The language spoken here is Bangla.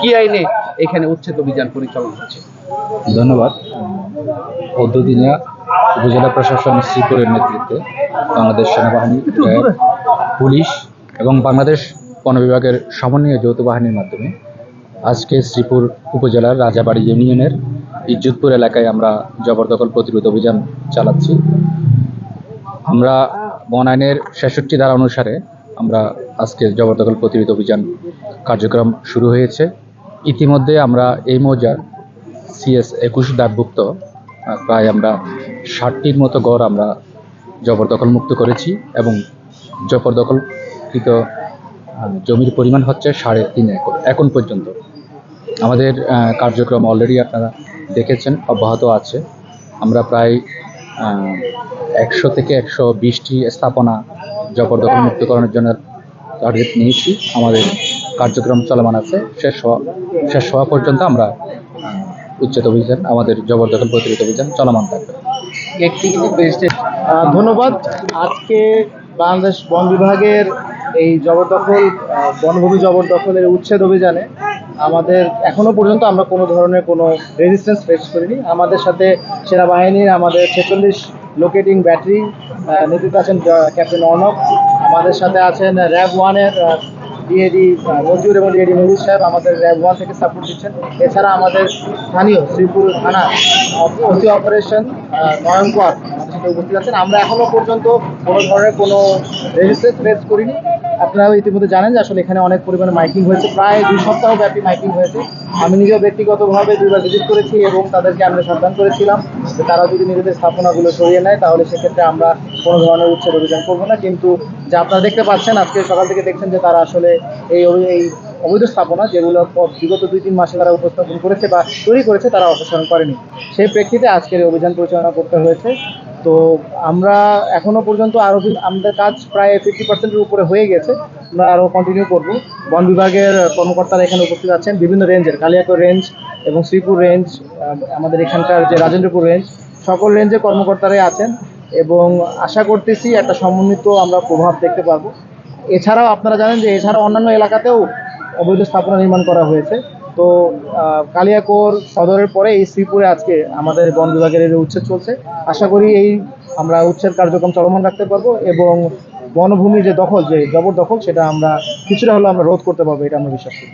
কি আইনে এখানে উচ্ছেদ অভিযান পরিচালনা হচ্ছে? ধন্যবাদ। পদ্মদিনিয়া উপজেলা প্রশাসন শ্রীপুরের নেতৃত্বে বাংলাদেশ সেনাবাহিনী পুলিশ এবং বাংলাদেশ বন বিভাগের সমন্বয় যৌথ বাহিনীর মাধ্যমে আজকে শ্রীপুর উপজেলার রাজাবাড়ি ইউনিয়নের ইজ্জতপুর এলাকায় আমরা জবরদখল প্রতিরোধ অভিযান চালাচ্ছি। আমরা বন আইনের ছেষট্টি ধারা অনুসারে আমরা আজকে জবরদখল প্রতিরোধ অভিযান কার্যক্রম শুরু হয়েছে। ইতিমধ্যে আমরা এই মৌজার সিএস একুশ দাগভুক্ত প্রায় আমরা ষাটটির মতো গড় আমরা জবরদখল মুক্ত করেছি এবং জবরদখলকৃত জমির পরিমাণ হচ্ছে সাড়ে তিন একর, এখন পর্যন্ত। আমাদের কার্যক্রম অলরেডি আপনারা দেখেছেন, অব্যাহত আছে। আমরা প্রায় একশো থেকে একশো বিশটি স্থাপনা জবরদখল মুক্তকরণের জন্য টার্গেট নিয়েছি। আমাদের কার্যক্রম চলমান আছে। শেষ হওয়া শেষ হওয়া পর্যন্ত আমরা উচ্ছেদ অভিযান, আমাদের জবরদখল প্রতিরোধ অভিযান চলমান থাকবে। ধন্যবাদ। আজকে বাংলাদেশ বন বিভাগের এই জবরদখল বনভূমি জবরদখলের উচ্ছেদ অভিযানে আমাদের এখনও পর্যন্ত আমরা কোনো ধরনের কোনো রেজিস্ট্যান্স ফেস করিনি। আমাদের সাথে সেনাবাহিনীর আমাদের ছেচল্লিশ লোকেটিং ব্যাটারি নেতৃত্বে আছেন ক্যাপ্টেন অর্ণব। আমাদের সাথে আছেন, র্যাব ওয়ানের ডিএডি মঞ্জুর এবং ডিএডি মঞ্জুর সাহেব আমাদের র্যাব ওয়ান থেকে সাপোর্ট দিচ্ছেন। এছাড়া আমাদের স্থানীয় শ্রীপুর থানা ওসি অপারেশন সাথে উপস্থিত আছেন। আমরা এখনও পর্যন্ত কোনো ধরনের কোনো রেজিস্ট্রেশন ফেস করিনি। আপনারাও ইতিমধ্যে জানেন যে আসলে এখানে অনেক পরিমাণে মাইকিং হয়েছে। প্রায় দুই সপ্তাহ ব্যাপী মাইকিং হয়েছে। আমি নিজেও ব্যক্তিগতভাবে দুইবার ভিজিট করেছি এবং তাদেরকে আমরা সাবধান করেছিলাম যে তারা যদি নিজেদের স্থাপনাগুলো সরিয়ে নেয়, তাহলে সেক্ষেত্রে আমরা কোনো ধরনের উচ্ছেদ অভিযান করব না। কিন্তু যা আপনারা দেখতে পাচ্ছেন, আজকে সকাল থেকে দেখছেন যে তারা আসলে এই এই অবৈধ স্থাপনা যেগুলো বিগত দুই তিন মাসে তারা উপস্থাপন করেছে বা তৈরি করেছে, তারা অপসারণ করেনি। সেই প্রেক্ষিতে আজকের অভিযান পরিচালনা করতে হয়েছে। তো আমরা এখনও পর্যন্ত আরও আমাদের কাজ প্রায় ফিফটি পার্সেন্টের উপরে হয়ে গেছে। আমরা আরও কন্টিনিউ করব। বন বিভাগের কর্মকর্তারা এখানে উপস্থিত আছেন বিভিন্ন রেঞ্জের, কালিয়াকৈর রেঞ্জ এবং শ্রীপুর রেঞ্জ আমাদের এখানকার যে রাজেন্দ্রপুর রেঞ্জ। সকল রেঞ্জের কর্মকর্তারাই আছেন এবং আশা করতেছি একটা সমন্বিত আমরা প্রভাব দেখতে পারব এছাড়াও আপনারা জানেন যে এছাড়া অন্যান্য এলাকাতেও অবৈধ স্থাপনা নির্মাণ করা হয়েছে। তো কালিয়াকোর সদরের পরে এই শ্রীপুরে আজকে আমাদের বন বিভাগের এই উচ্ছেদ চলছে। আশা করি এই আমরা উচ্ছেদ কার্যক্রম চলমান রাখতে পারব এবং বনভূমির যে দখল, যে জবরদখল, সেটা আমরা কিছুটা হলেও আমরা রোধ করতে পারব, এটা আমরা বিশ্বাস করি।